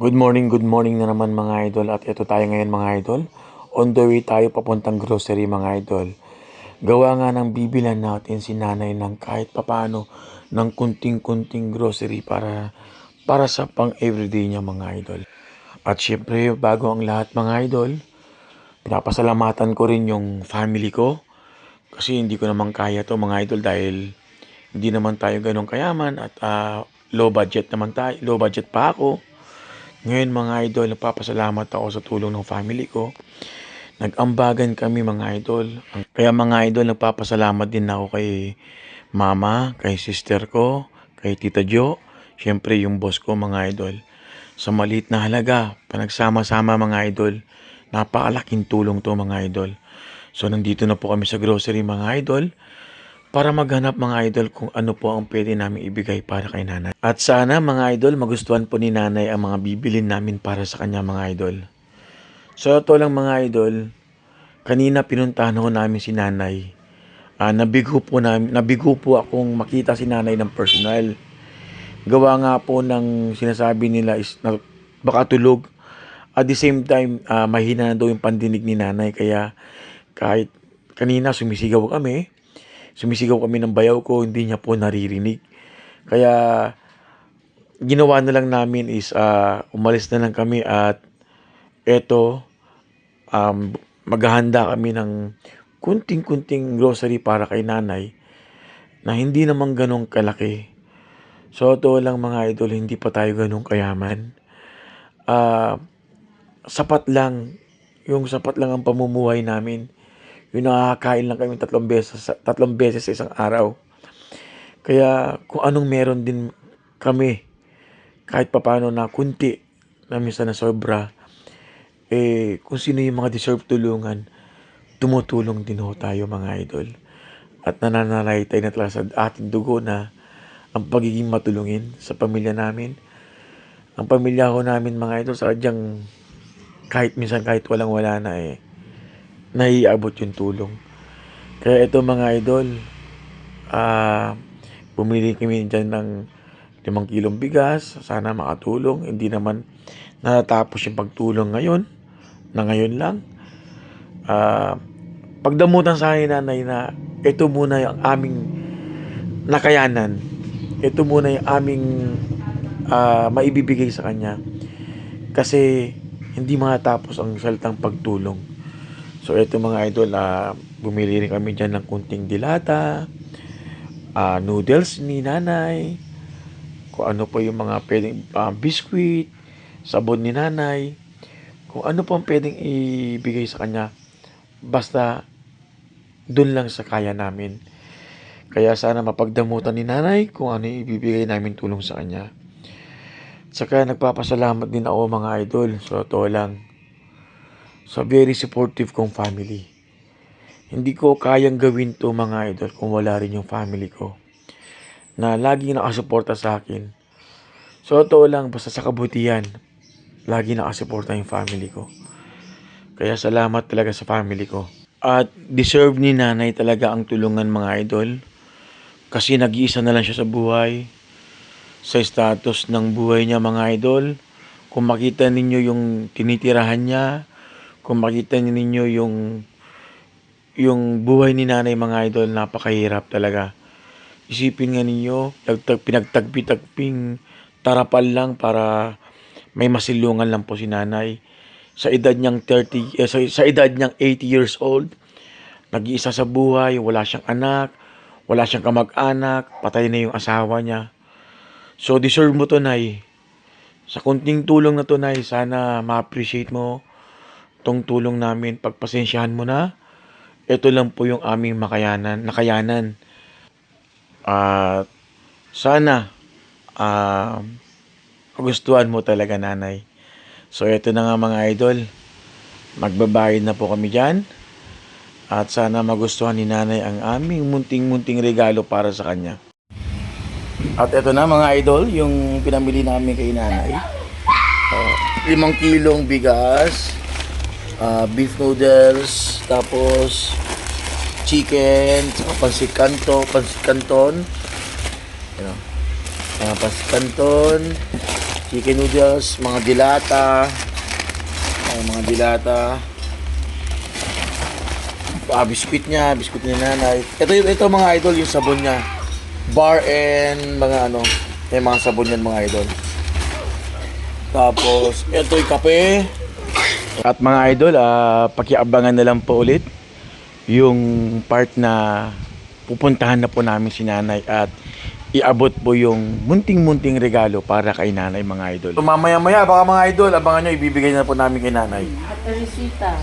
Good morning, good morning na naman mga idol at ito tayo ngayon mga idol. On the way tayo papuntang grocery mga idol. Gawa nga ng bibilan natin si nanay ng kahit papano ng kunting-kunting grocery para para sa pang everyday niya mga idol. At syempre bago ang lahat mga idol, pinapasalamatan ko rin yung family ko kasi hindi ko naman kaya to mga idol dahil hindi naman tayo ganun kayaman at ah, low budget naman tayo, low budget pa ako. Ngayon mga idol, nagpapasalamat ako sa tulong ng family ko. Nag-ambagan kami mga idol. Kaya mga idol, nagpapasalamat din ako kay mama, kay sister ko, kay tita Jo, syempre yung boss ko mga idol. Sa maliit na halaga, panagsama-sama mga idol, napakalaking tulong to mga idol. So nandito na po kami sa grocery mga idol para maghanap mga idol kung ano po ang pwede namin ibigay para kay nanay. At sana mga idol magustuhan po ni nanay ang mga bibilin namin para sa kanya mga idol. So ito lang mga idol, kanina pinuntahan ho namin si nanay. Ah, nabigo po namin, nabigo po akong makita si nanay ng personal. Gawa nga po ng sinasabi nila is na baka tulog. At the same time, ah, mahina na daw yung pandinig ni nanay kaya kahit kanina sumisigaw kami, sumisigaw kami ng bayaw ko, hindi niya po naririnig. Kaya ginawa na lang namin is ah, umalis na lang kami at eto um, maghahanda kami ng kunting-kunting grocery para kay nanay na hindi naman ganong kalaki. So ito lang mga idol, hindi pa tayo ganong kayaman. Ah, sapat lang, yung sapat lang ang pamumuhay namin. Yung nakakain lang kami tatlong beses, tatlong beses sa isang araw. Kaya kung anong meron din kami, kahit papano na kunti, na minsan na sobra, eh, kung sino yung mga deserve tulungan, tumutulong din ho tayo mga idol. At nananalaytay na talaga sa ating dugo na ang pagiging matulungin sa pamilya namin. Ang pamilya ko namin mga idol, sadyang kahit minsan kahit walang wala na eh, naiabot yung tulong. Kaya ito mga idol, ah, bumili kami dyan ng limang kilong bigas, sana makatulong. Hindi naman natatapos yung pagtulong ngayon, na ngayon lang. Ah, pagdamutan sa akin nanay na ito muna yung aming nakayanan. Ito muna yung aming ah, maibibigay sa kanya. Kasi hindi matapos ang salitang pagtulong. So ito mga idol, ah, bumili rin kami dyan ng kunting dilata, ah, noodles ni nanay, kung ano pa yung mga pwedeng ah, biscuit, sabon ni nanay, kung ano pang pwedeng ibigay sa kanya. Basta dun lang sa kaya namin. Kaya sana mapagdamutan ni nanay kung ano ibibigay namin tulong sa kanya. Saka nagpapasalamat din ako mga idol. So to lang. Sa very supportive kong family. Hindi ko kayang gawin to mga idol kung wala rin yung family ko. Na lagi nakasuporta sa akin. So to lang basta sa kabutihan. Lagi nakasuporta yung family ko. Kaya salamat talaga sa family ko. At deserve ni nanay talaga ang tulungan mga idol. Kasi nag-iisa na lang siya sa buhay. Sa status ng buhay niya mga idol. Kung makita ninyo yung tinitirahan niya. Kung makita ninyo yung yung buhay ni nanay mga idol, napakahirap talaga. Isipin nga ninyo, tagtag, pinagtagpi-tagping tarapal lang para may masilungan lang po si nanay. Sa edad niyang 30, eh, sa, sa edad niyang 80 years old, nag-iisa sa buhay, wala siyang anak, wala siyang kamag-anak, patay na yung asawa niya. So deserve mo to, Nay. Sa kunting tulong na to, Nay, sana ma-appreciate mo tong tulong namin. Pagpasensyahan mo na. Ito lang po yung aming makayanan, nakayanan. At sana ah magustuhan mo talaga, Nanay. So ito na nga mga idol. Magbabayad na po kami dyan. At sana magustuhan ni nanay ang aming munting-munting regalo para sa kanya. At ito na mga idol, yung pinamili namin kay nanay. Uh, limang kilong bigas, ah, beef noodles, tapos chicken, saka pansit kanto, pansit canton. You know, uh, pansit canton, chicken noodles, mga dilata, ay, mga dilata, ah, biskuit niya, biskuit ni nanay. Ito, yung- ito mga idol, yung sabon niya. Bar and mga ano, may mga sabon yan mga idol. Tapos, ito yung kape. At mga idol, ah, pakiabangan na lang po ulit yung part na pupuntahan na po namin si nanay at iabot po yung munting-munting regalo para kay nanay mga idol. So, mamaya-maya, baka mga idol, abangan nyo, ibibigay na po namin kay nanay. At Teresita.